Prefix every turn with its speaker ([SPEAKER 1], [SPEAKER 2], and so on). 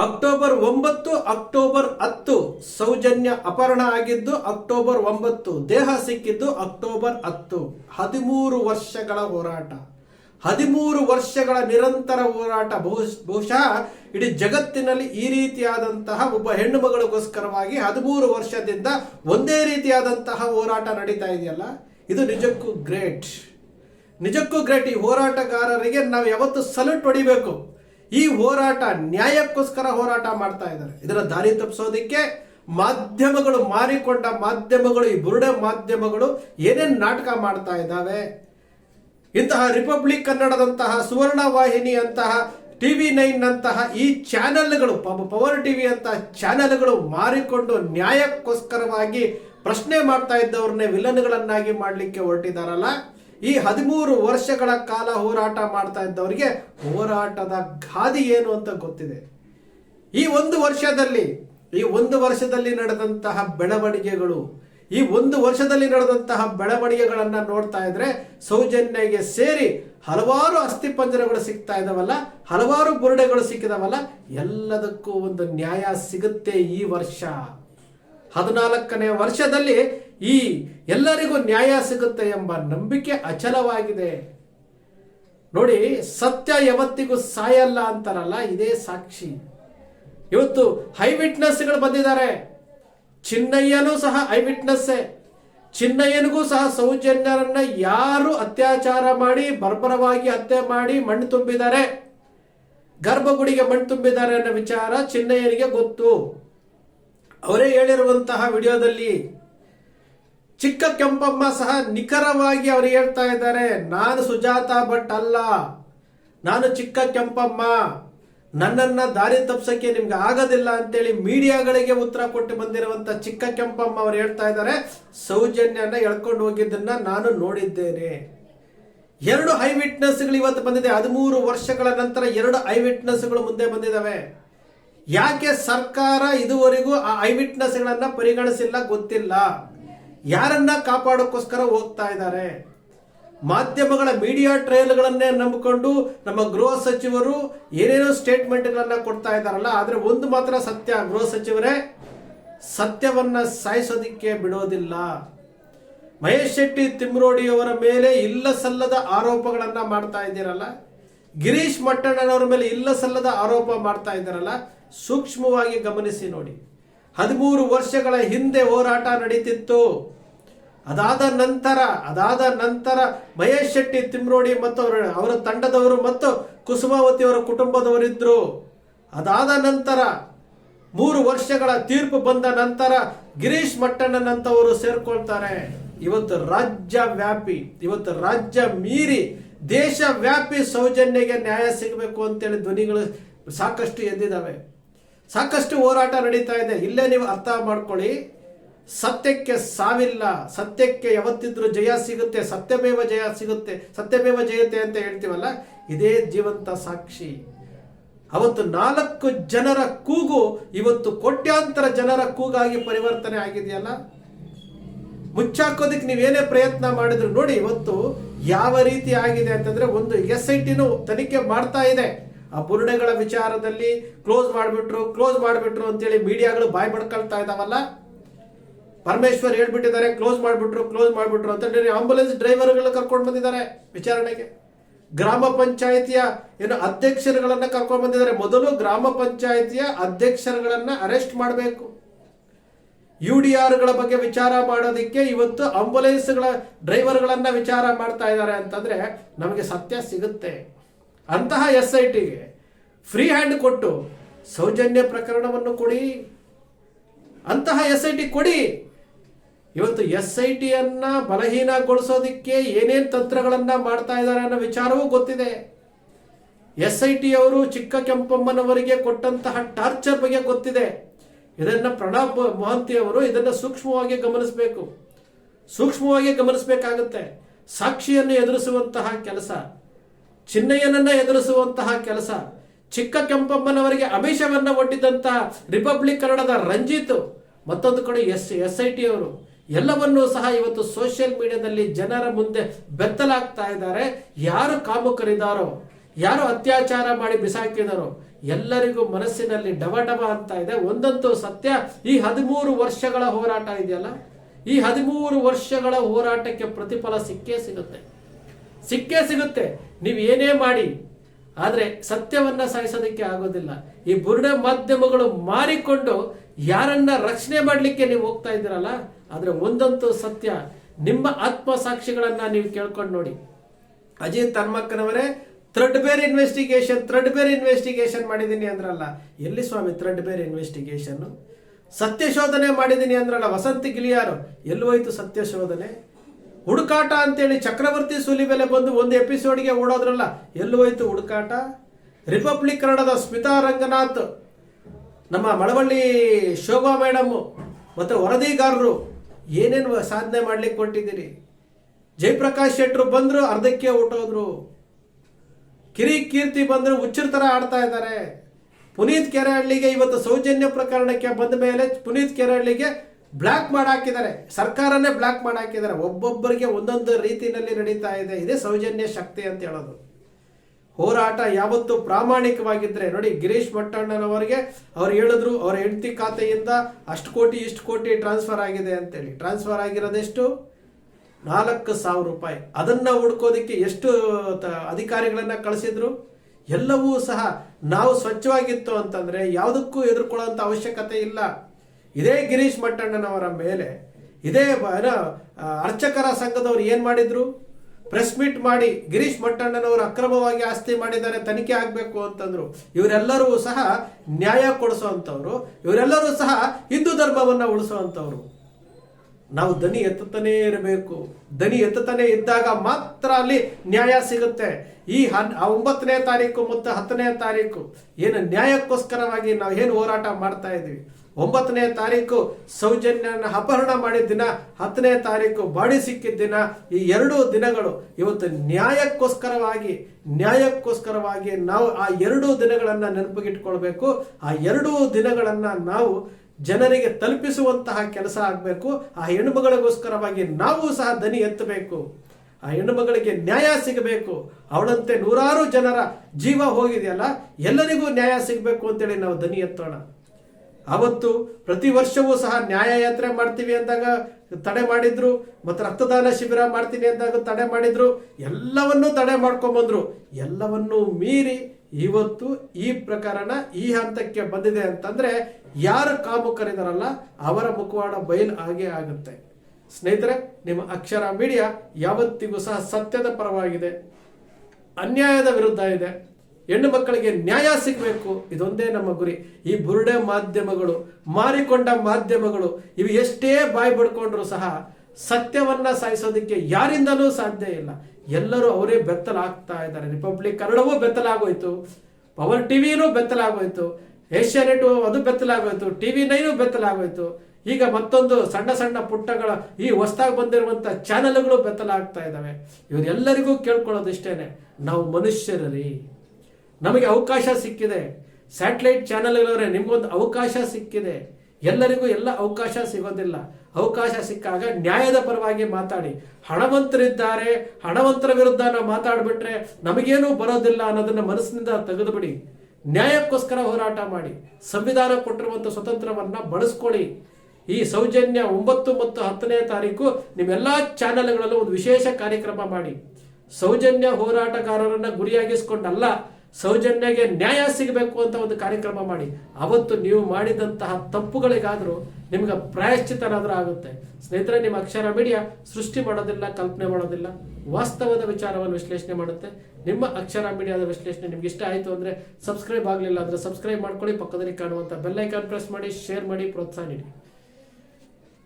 [SPEAKER 1] October ಒಂಬತ್ತು, October ಹತ್ತು ಸೌಜನ್ಯ ಅಪಹರಣ ಆಗಿದ್ದು, ಅಕ್ಟೋಬರ್ ಒಂಬತ್ತು ದೇಹ ಸಿಕ್ಕಿದ್ದು, ಅಕ್ಟೋಬರ್ ಹತ್ತು ಹದಿಮೂರು ವರ್ಷಗಳ ಹೋರಾಟ. ಹದಿಮೂರು ವರ್ಷಗಳ ನಿರಂತರ ಹೋರಾಟ. ಬಹುಶ್- ಇಡೀ ಜಗತ್ತಿನಲ್ಲಿ ಈ ರೀತಿಯಾದಂತಹ ಒಬ್ಬ ಹೆಣ್ಣು ಮಗಳಿಗೋಸ್ಕರವಾಗಿ ಹದಿಮೂರು ವರ್ಷದಿಂದ ಒಂದೇ ರೀತಿಯಾದಂತಹ ಹೋರಾಟ ನಡೀತಾ ಇದೆಯಲ್ಲ? ಇದು ನಿಜಕ್ಕೂ ಗ್ರೇಟ್. ನಿಜಕ್ಕೂ ಗ್ರೇಟ್. ಈ ಹೋರಾಟಗಾರರಿಗೆ ನಾವು ಯಾವತ್ತು ಸಲ್ಯೂಟ್ ಹೊಡಿಬೇಕು. ಈ ಹೋರಾಟ ನ್ಯಾಯಕ್ಕೋಸ್ಕರ ಹೋರಾಟ ಮಾಡ್ತಾ ಇದ್ದಾರೆ. ಇದರ ದಾರಿ ತಪ್ಪಿಸೋದಕ್ಕೆ ಮಾಧ್ಯಮಗಳು ಮಾರಿಕೊಂಡ ಮಾಧ್ಯಮಗಳು, ಈ ಬುರುಡೆ ಮಾಧ್ಯಮಗಳು ಏನೇನು ನಾಟಕ ಮಾಡ್ತಾ ಇದ್ದಾವೆ? ಇಂತಹ ರಿಪಬ್ಲಿಕ್ ಕನ್ನಡದಂತಹ ಸುವರ್ಣ ವಾಹಿನಿ ಅಂತಹ ಟಿವಿ ನೈನ್ ಅಂತಹ ಈ ಚಾನೆಲ್ಗಳು ಪವರ್ ಟಿವಿ ಅಂತಹ ಚಾನೆಲ್ಗಳು ಮಾರಿಕೊಂಡು ನ್ಯಾಯಕ್ಕೋಸ್ಕರವಾಗಿ ಪ್ರಶ್ನೆ ಮಾಡ್ತಾ ಇದ್ದವ್ರನ್ನೇ ವಿಲನ್ಗಳನ್ನಾಗಿ ಮಾಡಲಿಕ್ಕೆ ಹೊರಟಿದಾರಲ್ಲ ಈ ಹದಿಮೂರು ವರ್ಷಗಳ ಕಾಲ ಹೋರಾಟ ಮಾಡ್ತಾ ಇದ್ದವರಿಗೆ ಹೋರಾಟದ ಗಾದಿ ಏನು ಅಂತ ಗೊತ್ತಿದೆ. ಈ ಒಂದು ವರ್ಷದಲ್ಲಿ, ಈ ಒಂದು ವರ್ಷದಲ್ಲಿ ನಡೆದಂತಹ ಬೆಳವಣಿಗೆಗಳು, ಈ ಒಂದು ವರ್ಷದಲ್ಲಿ ನಡೆದಂತಹ ಬೆಳವಣಿಗೆಗಳನ್ನ ನೋಡ್ತಾ ಇದ್ರೆ ಸೌಜನ್ಯಗೆ ಸೇರಿ ಹಲವಾರು ಅಸ್ಥಿಪಂಜರಗಳು ಸಿಗ್ತಾ ಇದಾವಲ್ಲ, ಹಲವಾರು ಬುರುಡೆಗಳು ಸಿಕ್ಕಿದಾವಲ್ಲ, ಎಲ್ಲದಕ್ಕೂ ಒಂದು ನ್ಯಾಯ ಸಿಗುತ್ತೆ ಈ ವರ್ಷ. ಹದಿನಾಲ್ಕನೇ ವರ್ಷದಲ್ಲಿ ಈ ಎಲ್ಲರಿಗೂ ನ್ಯಾಯ ಸಿಗುತ್ತೆ ಎಂಬ ನಂಬಿಕೆ ಅಚಲವಾಗಿದೆ. ನೋಡಿ, ಸತ್ಯ ಯಾವತ್ತಿಗೂ ಸಾಯಲ್ಲ ಅಂತಾರಲ್ಲ, ಇದೇ ಸಾಕ್ಷಿ. ಇವತ್ತು ಹೈ ವಿಟ್ನೆಸ್ಗಳು ಬಂದಿದ್ದಾರೆ. ಚಿನ್ನಯ್ಯನೂ ಸಹ ಐ ವಿಟ್ನೆಸ್ಸೇ ಚಿನ್ನಯ್ಯನಿಗೂ ಸಹ ಸೌಜನ್ಯರನ್ನ ಯಾರು ಅತ್ಯಾಚಾರ ಮಾಡಿ, ಬರ್ಬರವಾಗಿ ಹತ್ಯೆ ಮಾಡಿ ಮಣ್ಣು ತುಂಬಿದ್ದಾರೆ? ಗರ್ಭಗುಡಿಗೆ ಮಣ್ಣು ತುಂಬಿದ್ದಾರೆ ಅನ್ನೋ ವಿಚಾರ ಚಿನ್ನಯ್ಯನಿಗೆ ಗೊತ್ತು. ಅವರೇ ಹೇಳಿರುವಂತಹ ವಿಡಿಯೋದಲ್ಲಿ ಚಿಕ್ಕ ಕೆಂಪಮ್ಮ ಸಹ ನಿಖರವಾಗಿ ಅವರು ಹೇಳ್ತಾ ಇದ್ದಾರೆ, ನಾನು ಸುಜಾತ ಭಟ್ ಅಲ್ಲ. ನಾನು ಚಿಕ್ಕ ಕೆಂಪಮ್ಮ. ನನ್ನನ್ನ ದಾರಿ ತಪ್ಸಕ್ಕೆ ನಿಮ್ಗೆ ಆಗೋದಿಲ್ಲ ಅಂತೇಳಿ ಮೀಡಿಯಾಗಳಿಗೆ ಉತ್ತರ ಕೊಟ್ಟು ಬಂದಿರುವಂತ ಚಿಕ್ಕ ಕೆಂಪಮ್ಮ ಅವರು ಹೇಳ್ತಾ ಇದ್ದಾರೆ. ಸೌಜನ್ಯನ ಎಳ್ಕೊಂಡು ಹೋಗಿದ್ದನ್ನ ನಾನು ನೋಡಿದ್ದೇನೆ. ಎರಡು ಹೈ ವಿಟ್ನೆಸ್ಗಳು ಇವತ್ತು ಬಂದಿದೆ. ಹದಿಮೂರು ವರ್ಷಗಳ ನಂತರ ಎರಡು ಐ ವಿಟ್ನೆಸ್ಗಳು ಮುಂದೆ ಬಂದಿದ್ದಾವೆ. ಯಾಕೆ ಸರ್ಕಾರ ಇದುವರೆಗೂ ಆ ಐ ವಿಟ್ನೆಸ್ಗಳನ್ನ ಪರಿಗಣಿಸಿಲ್ಲ? ಗೊತ್ತಿಲ್ಲ. ಯಾರನ್ನ ಕಾಪಾಡೋಕ್ಕೋಸ್ಕರ ಹೋಗ್ತಾ ಇದ್ದಾರೆ? ಮಾಧ್ಯಮಗಳ ಮೀಡಿಯಾ ಟ್ರಯಲ್ಗಳನ್ನೇ ನಂಬಿಕೊಂಡು ನಮ್ಮ ಗೃಹ ಸಚಿವರು ಏನೇನೋ ಸ್ಟೇಟ್ಮೆಂಟ್ಗಳನ್ನ ಕೊಡ್ತಾ ಇದ್ದಾರಲ್ಲ, ಆದರೆ ಒಂದು ಮಾತ್ರ ಸತ್ಯ, ಗೃಹ ಸಚಿವರೇ, ಸತ್ಯವನ್ನ ಸಾಯಿಸೋದಿಕ್ಕೆ ಬಿಡೋದಿಲ್ಲ. ಮಹೇಶ್ ಶೆಟ್ಟಿ ತಿಮ್ರೋಡಿಯವರ ಮೇಲೆ ಇಲ್ಲ ಸಲ್ಲದ ಆರೋಪಗಳನ್ನ ಮಾಡ್ತಾ ಇದ್ದೀರಲ್ಲ? ಗಿರೀಶ್ ಮಟ್ಟಣ್ಣನವರ ಮೇಲೆ ಇಲ್ಲ ಸಲ್ಲದ ಆರೋಪ ಮಾಡ್ತಾ ಇದ್ದಾರಲ್ಲ? ಸೂಕ್ಷ್ಮವಾಗಿ ಗಮನಿಸಿ ನೋಡಿ. ಹದಿಮೂರು ವರ್ಷಗಳ ಹಿಂದೆ ಹೋರಾಟ ನಡೀತಿತ್ತು. ಅದಾದ ನಂತರ ಅದಾದ ನಂತರ ಮಹೇಶ್ ಶೆಟ್ಟಿ ತಿಮ್ರೋಡಿ ಮತ್ತು ಅವರ ಅವರ ತಂಡದವರು ಮತ್ತು ಕುಸುಮಾವತಿ ಅವರ ಕುಟುಂಬದವರಿದ್ರು. ಅದಾದ ನಂತರ, ಮೂರು ವರ್ಷಗಳ ತೀರ್ಪು ಬಂದ ನಂತರ ಗಿರೀಶ್ ಮಟ್ಟಣ್ಣನಂತವರು ಸೇರ್ಕೊಳ್ತಾರೆ. ಇವತ್ತು ರಾಜ್ಯ ವ್ಯಾಪಿ ಇವತ್ತು ರಾಜ್ಯ ಮೀರಿ ದೇಶ ವ್ಯಾಪಿ ಸೌಜನ್ಯಗೆ ನ್ಯಾಯ ಸಿಗಬೇಕು ಅಂತೇಳಿ ಧ್ವನಿಗಳು ಸಾಕಷ್ಟು ಎದ್ದಿದ್ದಾವೆ. ಸಾಕಷ್ಟು ಹೋರಾಟ ನಡೀತಾ ಇದೆ. ಇಲ್ಲೇ ನೀವು ಅರ್ಥ ಮಾಡ್ಕೊಳ್ಳಿ. ಸತ್ಯಕ್ಕೆ ಸಾವಿಲ್ಲ. ಸತ್ಯಕ್ಕೆ ಯಾವತ್ತಿದ್ರೂ ಜಯ ಸಿಗುತ್ತೆ. ಸತ್ಯಮೇವ ಜಯ ಸಿಗುತ್ತೆ. ಸತ್ಯಮೇವ ಜಯತೆ ಅಂತ ಹೇಳ್ತೀವಲ್ಲ, ಇದೇ ಜೀವಂತ ಸಾಕ್ಷಿ. ಅವತ್ತು ನಾಲ್ಕು ಜನರ ಕೂಗು ಇವತ್ತು ಕೋಟ್ಯಾಂತರ ಜನರ ಕೂಗಾಗಿ ಪರಿವರ್ತನೆ ಆಗಿದೆಯಲ್ಲ? ಮುಚ್ಚಾಕೋದಕ್ಕೆ ನೀವೇನೇ ಪ್ರಯತ್ನ ಮಾಡಿದ್ರು ನೋಡಿ, ಇವತ್ತು ಯಾವ ರೀತಿ ಆಗಿದೆ ಅಂತಂದ್ರೆ ಒಂದು ಎಸ್ ಐ ಟಿನೂ ತನಿಖೆ ಮಾಡ್ತಾ ಇದೆ. ಆ ಬುರುಡೆಗಳ ವಿಚಾರದಲ್ಲಿ ಕ್ಲೋಸ್ ಮಾಡಿಬಿಟ್ರು ಕ್ಲೋಸ್ ಮಾಡಿಬಿಟ್ರು ಅಂತೇಳಿ ಮೀಡಿಯಾಗಳು ಬಾಯ್ ಬಡ್ಕೊಳ್ತಾ ಇದಾವಲ್ಲ ಪರಮೇಶ್ವರ್ ಹೇಳ್ಬಿಟ್ಟಿದ್ದಾರೆ, ಕ್ಲೋಸ್ ಮಾಡಿಬಿಟ್ರು ಕ್ಲೋಸ್ ಮಾಡಿಬಿಟ್ರು ಅಂತ ಆಂಬುಲೆನ್ಸ್ ಡ್ರೈವರ್ಗಳು ಕರ್ಕೊಂಡು ಬಂದಿದ್ದಾರೆ ವಿಚಾರಣೆಗೆ. ಗ್ರಾಮ ಪಂಚಾಯಿತಿಯ ಏನು ಅಧ್ಯಕ್ಷರುಗಳನ್ನ ಕರ್ಕೊಂಡು ಬಂದಿದ್ದಾರೆ. ಮೊದಲು ಗ್ರಾಮ ಪಂಚಾಯಿತಿಯ ಅಧ್ಯಕ್ಷರುಗಳನ್ನ ಅರೆಸ್ಟ್ ಮಾಡಬೇಕು. ಯು ಡಿ ಆರ್ಗಳ ಬಗ್ಗೆ ವಿಚಾರ ಮಾಡೋದಕ್ಕೆ ಇವತ್ತು ಆಂಬುಲೆನ್ಸ್ಗಳ ಡ್ರೈವರ್ಗಳನ್ನ ವಿಚಾರ ಮಾಡ್ತಾ ಇದ್ದಾರೆ ಅಂತಂದ್ರೆ ನಮಗೆ ಸತ್ಯ ಸಿಗುತ್ತೆ. ಅಂತಹ ಎಸ್ ಐ ಟಿಗೆ ಫ್ರೀ ಹ್ಯಾಂಡ್ ಕೊಟ್ಟು ಸೌಜನ್ಯ ಪ್ರಕರಣವನ್ನು ಕೊಡಿ. ಅಂತಹ ಎಸ್ ಐ ಟಿ ಕೊಡಿ. ಇವತ್ತು ಎಸ್ ಐ ಟಿಯನ್ನ ಬಲಹೀನಗೊಳಿಸೋದಕ್ಕೆ ಏನೇನ್ ತಂತ್ರಗಳನ್ನ ಮಾಡ್ತಾ ಇದ್ದಾರೆ ಅನ್ನೋ ವಿಚಾರವೂ ಗೊತ್ತಿದೆ. ಎಸ್ ಐ ಟಿ ಅವರು ಚಿಕ್ಕ ಕೆಂಪಮ್ಮನವರಿಗೆ ಕೊಟ್ಟಂತಹ ಟಾರ್ಚರ್ ಬಗ್ಗೆ ಗೊತ್ತಿದೆ. ಇದನ್ನ ಪ್ರಣಬ್ ಮೊಹಂತಿ ಅವರು ಇದನ್ನ ಸೂಕ್ಷ್ಮವಾಗಿ ಗಮನಿಸಬೇಕು. ಸೂಕ್ಷ್ಮವಾಗಿ ಗಮನಿಸಬೇಕಾಗುತ್ತೆ. ಸಾಕ್ಷಿಯನ್ನು ಎದುರಿಸುವಂತಹ ಕೆಲಸ. ಚಿನ್ನಯ್ಯನನ್ನ ಎದುರಿಸುವಂತಹ ಕೆಲಸ. ಚಿಕ್ಕ ಕೆಂಪಮ್ಮನವರಿಗೆ ಅಮಿಷವನ್ನ ಒಡ್ಡಿದಂತಹ ರಿಪಬ್ಲಿಕ್ ಕನ್ನಡದ ರಂಜಿತ್, ಮತ್ತೊಂದು ಕಡೆ ಎಸ್ ಎಸ್ ಐ ಟಿ ಅವರು. ಎಲ್ಲವನ್ನೂ ಸಹ ಇವತ್ತು ಸೋಷಿಯಲ್ ಮೀಡಿಯಾದಲ್ಲಿ ಜನರ ಮುಂದೆ ಬೆತ್ತಲಾಗ್ತಾ ಇದ್ದಾರೆ. ಯಾರು ಕಾಮುಕರಿದ್ದಾರೋ ಯಾರು ಅತ್ಯಾಚಾರ ಮಾಡಿ ಬಿಸಾಕಿದಾರೋ, ಎಲ್ಲರಿಗೂ ಮನಸ್ಸಿನಲ್ಲಿ ಡಬ ಡಬ ಅಂತ ಇದೆ. ಒಂದಂತೂ ಸತ್ಯ, ಈ ಹದಿಮೂರು ವರ್ಷಗಳ ಹೋರಾಟ ಇದೆಯಲ್ಲ? ಈ ಹದಿಮೂರು ವರ್ಷಗಳ ಹೋರಾಟಕ್ಕೆ ಪ್ರತಿಫಲ ಸಿಕ್ಕೇ ಸಿಗುತ್ತೆ. ಸಿಕ್ಕೇ ಸಿಗುತ್ತೆ. ನೀವು ಏನೇ ಮಾಡಿ, ಆದರೆ ಸತ್ಯವನ್ನು ಸಾಯಿಸೋದಕ್ಕೆ ಆಗೋದಿಲ್ಲ. ಈ ಬುರುಡ ಮಾಧ್ಯಮಗಳು ಮಾರಿಕೊಂಡು ಯಾರನ್ನ ರಕ್ಷಣೆ ಮಾಡಲಿಕ್ಕೆ ನೀವು ಹೋಗ್ತಾ ಇದ್ದೀರಲ್ಲ, ಆದರೆ ಒಂದಂತೂ ಸತ್ಯ. ನಿಮ್ಮ ಆತ್ಮಸಾಕ್ಷಿಗಳನ್ನ ನೀವು ಕೇಳ್ಕೊಂಡು ನೋಡಿ. ಅಜಿತ್ ಧರ್ಮಕ್ಕನವರೇ threadbare investigation, threadbare investigation ಮಾಡಿದ್ದೀನಿ ಅಂದ್ರಲ್ಲ. ಎಲ್ಲಿ ಸ್ವಾಮಿ ಥ್ರೆಡ್ ಬೇರ್ ಇನ್ವೆಸ್ಟಿಗೇಷನ್ ಸತ್ಯ ಶೋಧನೆ ಮಾಡಿದ್ದೀನಿ ಅಂದ್ರಲ್ಲ, ವಸಂತಿ ಗಿಳಿಯಾರು. ಎಲ್ಲಿ ಹೋಯ್ತು ಸತ್ಯ ಶೋಧನೆ ಹುಡುಕಾಟ ಅಂತೇಳಿ ಚಕ್ರವರ್ತಿ ಸುಲಿಬೆಲೆ ಬಂದು ಒಂದು ಎಪಿಸೋಡ್ಗೆ ಓಡೋದ್ರಲ್ಲ, ಎಲ್ಲೂ ಹೋಯ್ತು ಹುಡುಕಾಟ? ರಿಪಬ್ಲಿಕ್ ಕನ್ನಡದ ಸ್ಮಿತಾ ರಂಗನಾಥ್, ನಮ್ಮ ಮಳವಳ್ಳಿ ಶೋಭಾ ಮೇಡಮ್ ಮತ್ತೆ ವರದಿಗಾರರು ಏನೇನು ಸಾಧನೆ ಮಾಡ್ಲಿಕ್ಕೆ ಕೊಟ್ಟಿದ್ದೀರಿ ಜಯಪ್ರಕಾಶ್ ಶೆಟ್ರು ಬಂದರು, ಅರ್ಧಕ್ಕೆ ಹೊಟ್ಟೋದ್ರು ಕಿರಿ ಕೀರ್ತಿ ಬಂದರು, ಹುಚ್ಚರ ಥರ ಆಡ್ತಾ ಇದ್ದಾರೆ. ಪುನೀತ್ ಕೆರೆಹಳ್ಳಿಗೆ ಇವತ್ತು ಸೌಜನ್ಯ ಪ್ರಕರಣಕ್ಕೆ ಬಂದ ಮೇಲೆ ಪುನೀತ್ ಕೆರೆಹಳ್ಳಿಗೆ ಬ್ಲಾಕ್ ಮಾಡಾಕಿದ್ದಾರೆ. ಸರ್ಕಾರನೇ ಬ್ಲಾಕ್ ಮಾಡಾಕಿದ್ದಾರೆ. ಒಬ್ಬೊಬ್ಬರಿಗೆ ಒಂದೊಂದು ರೀತಿಯಲ್ಲಿ ನಡೀತಾ ಇದೆ. ಇದೇ ಸೌಜನ್ಯ ಶಕ್ತಿ ಅಂತ ಹೇಳೋದು. ಹೋರಾಟ ಯಾವತ್ತು ಪ್ರಾಮಾಣಿಕವಾಗಿದ್ದರೆ ನೋಡಿ ಗಿರೀಶ್ ಮಟ್ಟಣ್ಣನವರಿಗೆ ಅವ್ರು ಹೇಳಿದ್ರು, ಅವರ ಹೆಂಡತಿ ಖಾತೆಯಿಂದ ಅಷ್ಟು ಕೋಟಿ, ಇಷ್ಟು ಕೋಟಿ ಟ್ರಾನ್ಸ್ಫರ್ ಆಗಿದೆ ಅಂತೇಳಿ. ಟ್ರಾನ್ಸ್ಫರ್ ಆಗಿರೋದೆಷ್ಟು ನಾಲ್ಕು ಸಾವಿರ ರೂಪಾಯಿ. ಅದನ್ನ ಹುಡ್ಕೋದಕ್ಕೆ ಎಷ್ಟು ಅಧಿಕಾರಿಗಳನ್ನು ಕಳಿಸಿದ್ರು? ಎಲ್ಲವೂ ಸಹ ನಾವು ಸ್ವಚ್ಛವಾಗಿತ್ತು ಅಂತಂದ್ರೆ ಯಾವುದಕ್ಕೂ ಎದುರ್ಕೊಳ್ಳೋಂಥ ಅವಶ್ಯಕತೆ ಇಲ್ಲ. ಇದೇ ಗಿರೀಶ್ ಮಟ್ಟಣ್ಣನವರ ಮೇಲೆ, ಇದೇ ಅರ್ಚಕರ ಸಂಘದವರು ಏನು ಮಾಡಿದ್ರು? ಪ್ರೆಸ್ ಮೀಟ್ ಮಾಡಿ ಗಿರೀಶ್ ಮಟ್ಟಣ್ಣನವರು ಅಕ್ರಮವಾಗಿ ಆಸ್ತಿ ಮಾಡಿದ್ದಾರೆ, ತನಿಖೆ ಆಗಬೇಕು ಅಂತಂದ್ರು. ಇವರೆಲ್ಲರೂ ಸಹ ನ್ಯಾಯ ಕೊಡಿಸುವಂತವ್ರು ಇವರೆಲ್ಲರೂ ಸಹ ಹಿಂದೂ ಧರ್ಮವನ್ನ ಉಳಿಸುವಂತವ್ರು ನಾವು ದನಿ ಎತ್ತುತ್ತಾನೇ ಇರಬೇಕು. ದನಿ ಎತ್ತುತ್ತಾನೆ ಇದ್ದಾಗ ಮಾತ್ರ ಅಲ್ಲಿ ನ್ಯಾಯ ಸಿಗುತ್ತೆ. ಈ ಹನ್ ಒಂಬತ್ತನೇ ತಾರೀಕು ಮತ್ತು ಹತ್ತನೇ ತಾರೀಕು, ಏನು ನ್ಯಾಯಕ್ಕೋಸ್ಕರವಾಗಿ ನಾವು ಏನು ಹೋರಾಟ ಮಾಡ್ತಾ ಇದ್ವಿ? ಒಂಬತ್ತನೇ ತಾರೀಕು ಸೌಜನ್ಯನ ಅಪಹರಣ ಮಾಡಿದ ದಿನ, ಹತ್ತನೇ ತಾರೀಕು ಬಾಡಿ ಸಿಕ್ಕಿದ ದಿನ, ಈ ಎರಡು ದಿನಗಳು ಇವತ್ತು ನ್ಯಾಯಕ್ಕೋಸ್ಕರವಾಗಿ ನ್ಯಾಯಕ್ಕೋಸ್ಕರವಾಗಿ ನಾವು ಆ ಎರಡು ದಿನಗಳನ್ನು ನೆನಪಿಗಿಟ್ಕೊಳ್ಬೇಕು. ಆ ಎರಡೂ ದಿನಗಳನ್ನು ನಾವು ಜನರಿಗೆ ತಲುಪಿಸುವಂತಹ ಕೆಲಸ ಆಗಬೇಕು. ಆ ಹೆಣ್ಣುಮಗಳಿಗೋಸ್ಕರವಾಗಿ ನಾವು ಸಹ ದನಿ ಎತ್ತಬೇಕು. ಆ ಹೆಣ್ಣುಮಗಳಿಗೆ ನ್ಯಾಯ ಸಿಗಬೇಕು. ಅವಳಂತೆ ನೂರಾರು ಜನರ ಜೀವ ಹೋಗಿದೆಯಲ್ಲ, ಎಲ್ಲರಿಗೂ ನ್ಯಾಯ ಸಿಗಬೇಕು ಅಂತೇಳಿ ನಾವು ದನಿ ಎತ್ತೋಣ. ಅವತ್ತು ಪ್ರತಿ ವರ್ಷವೂ ಸಹ ನ್ಯಾಯ ಯಾತ್ರೆ ಮಾಡ್ತೀವಿ ಅಂದಾಗ ತಡೆ ಮಾಡಿದ್ರು ಮತ್ತು ರಕ್ತದಾನ ಶಿಬಿರ ಮಾಡ್ತೀನಿ ಅಂದಾಗ ತಡೆ ಮಾಡಿದ್ರು, ಎಲ್ಲವನ್ನೂ ತಡೆ ಮಾಡ್ಕೊಂಬಂದ್ರು. ಎಲ್ಲವನ್ನೂ ಮೀರಿ ಇವತ್ತು ಈ ಪ್ರಕರಣ ಈ ಹಂತಕ್ಕೆ ಬಂದಿದೆ ಅಂತಂದ್ರೆ ಯಾರು ಕಾಮುಕರಿದಾರಲ್ಲ ಅವರ ಮುಖವಾಡ ಬಯಲು ಆಗೇ ಆಗುತ್ತೆ. ಸ್ನೇಹಿತರೆ, ನಿಮ್ಮ ಅಕ್ಷರ ಮೀಡಿಯಾ ಯಾವತ್ತಿಗೂ ಸಹ ಸತ್ಯದ ಪರವಾಗಿದೆ. ಅನ್ಯಾಯದ ವಿರುದ್ಧ ಇದೆ. ಹೆಣ್ಣು ಮಕ್ಕಳಿಗೆ ನ್ಯಾಯ ಸಿಗಬೇಕು. ಇದೊಂದೇ ನಮ್ಮ ಗುರಿ. ಈ ಬುರುಡೆ ಮಾಧ್ಯಮಗಳು, ಮಾರಿಕೊಂಡ ಮಾಧ್ಯಮಗಳು, ಇವು ಎಷ್ಟೇ ಬಾಯಿ ಬಡ್ಕೊಂಡ್ರು ಸಹ ಸತ್ಯವನ್ನ ಸಾಯಿಸೋದಕ್ಕೆ ಯಾರಿಂದಲೂ ಸಾಧ್ಯ ಇಲ್ಲ. ಎಲ್ಲರೂ ಅವರೇ ಬೆತ್ತಲಾಗ್ತಾ ಇದ್ದಾರೆ. ರಿಪಬ್ಲಿಕ್ ಕನ್ನಡವೂ ಬೆತ್ತಲಾಗೋಯ್ತು ಪವರ್ ಟಿವಿನೂ ಬೆತ್ತಲಾಗೋಯ್ತು ಏಷ್ಯಾನೆಟ್ ಅದು ಬೆತ್ತಲಾಗೋಯ್ತು ಟಿವಿ ನೈನು ಬೆತ್ತಲಾಗೋಯ್ತು ಈಗ ಮತ್ತೊಂದು ಸಣ್ಣ ಸಣ್ಣ ಪುಟ್ಟಗಳ ಈ ಹೊಸದಾಗಿ ಬಂದಿರುವಂತ ಚಾನೆಲ್ಗಳು ಬೆತ್ತಲಾಗ್ತಾ ಇದ್ದಾವೆ. ಇವರೆಲ್ಲರಿಗೂ ಕೇಳ್ಕೊಳ್ಳೋದಿಷ್ಟೇನೆ ನಾವು ಮನುಷ್ಯರರಿ. ನಮಗೆ ಅವಕಾಶ ಸಿಕ್ಕಿದೆ. ಸ್ಯಾಟಲೈಟ್ ಚಾನೆಲ್ಗಳವರೇ ನಿಮಗೊಂದು ಅವಕಾಶ ಸಿಕ್ಕಿದೆ. ಎಲ್ಲರಿಗೂ ಎಲ್ಲ ಅವಕಾಶ ಸಿಗೋದಿಲ್ಲ. ಅವಕಾಶ ಸಿಕ್ಕಾಗ ನ್ಯಾಯದ ಪರವಾಗಿ ಮಾತಾಡಿ. ಹಣವಂತರಿದ್ದಾರೆ, ಹಣವಂತರ ವಿರುದ್ಧ ನಾವು ಮಾತಾಡಿಬಿಟ್ರೆ ನಮಗೇನು ಬರೋದಿಲ್ಲ ಅನ್ನೋದನ್ನ ಮನಸ್ಸಿನಿಂದ ತೆಗೆದುಬಿಡಿ. ನ್ಯಾಯಕ್ಕೋಸ್ಕರ ಹೋರಾಟ ಮಾಡಿ. ಸಂವಿಧಾನ ಕೊಟ್ಟಿರುವಂಥ ಸ್ವತಂತ್ರವನ್ನ ಬಳಸ್ಕೊಳ್ಳಿ. ಈ ಸೌಜನ್ಯ ಒಂಬತ್ತು ಮತ್ತು ಹತ್ತನೇ ತಾರೀಕು ನಿಮ್ಮೆಲ್ಲಾ ಚಾನೆಲ್ಗಳಲ್ಲೂ ಒಂದು ವಿಶೇಷ ಕಾರ್ಯಕ್ರಮ ಮಾಡಿ. ಸೌಜನ್ಯ ಹೋರಾಟಗಾರರನ್ನ ಗುರಿಯಾಗಿಸ್ಕೊಂಡಲ್ಲ ಸೌಜನ್ಯಗೆ ನ್ಯಾಯ ಸಿಗಬೇಕು ಅಂತ ಒಂದು ಕಾರ್ಯಕ್ರಮ ಮಾಡಿ. ಅವತ್ತು ನೀವು ಮಾಡಿದಂತಹ ತಪ್ಪುಗಳಿಗಾದರೂ ನಿಮ್ಗೆ ಪ್ರಾಯಶ್ಚಿತನಾದ್ರೂ ಆಗುತ್ತೆ. ಸ್ನೇಹಿತರೆ, ನಿಮ್ಮ ಅಕ್ಷರ ಮೀಡಿಯಾ ಸೃಷ್ಟಿ ಮಾಡೋದಿಲ್ಲ, ಕಲ್ಪನೆ ಮಾಡೋದಿಲ್ಲ. ವಾಸ್ತವದ ವಿಚಾರವನ್ನು ವಿಶ್ಲೇಷಣೆ ಮಾಡುತ್ತೆ. ನಿಮ್ಮ ಅಕ್ಷರ ಮೀಡಿಯಾದ ವಿಶ್ಲೇಷಣೆ ನಿಮ್ಗೆ ಇಷ್ಟ ಆಯಿತು ಅಂದ್ರೆ ಸಬ್ಸ್ಕ್ರೈಬ್ ಆಗಲಿಲ್ಲ ಅಂದ್ರೆ ಸಬ್ಸ್ಕ್ರೈಬ್ ಮಾಡ್ಕೊಳ್ಳಿ. ಪಕ್ಕದಲ್ಲಿ ಕಾಣುವಂಥ ಬೆಲ್ಲೈಕಾನ್ ಪ್ರೆಸ್ ಮಾಡಿ, ಶೇರ್ ಮಾಡಿ, ಪ್ರೋತ್ಸಾಹ ನೀಡಿ.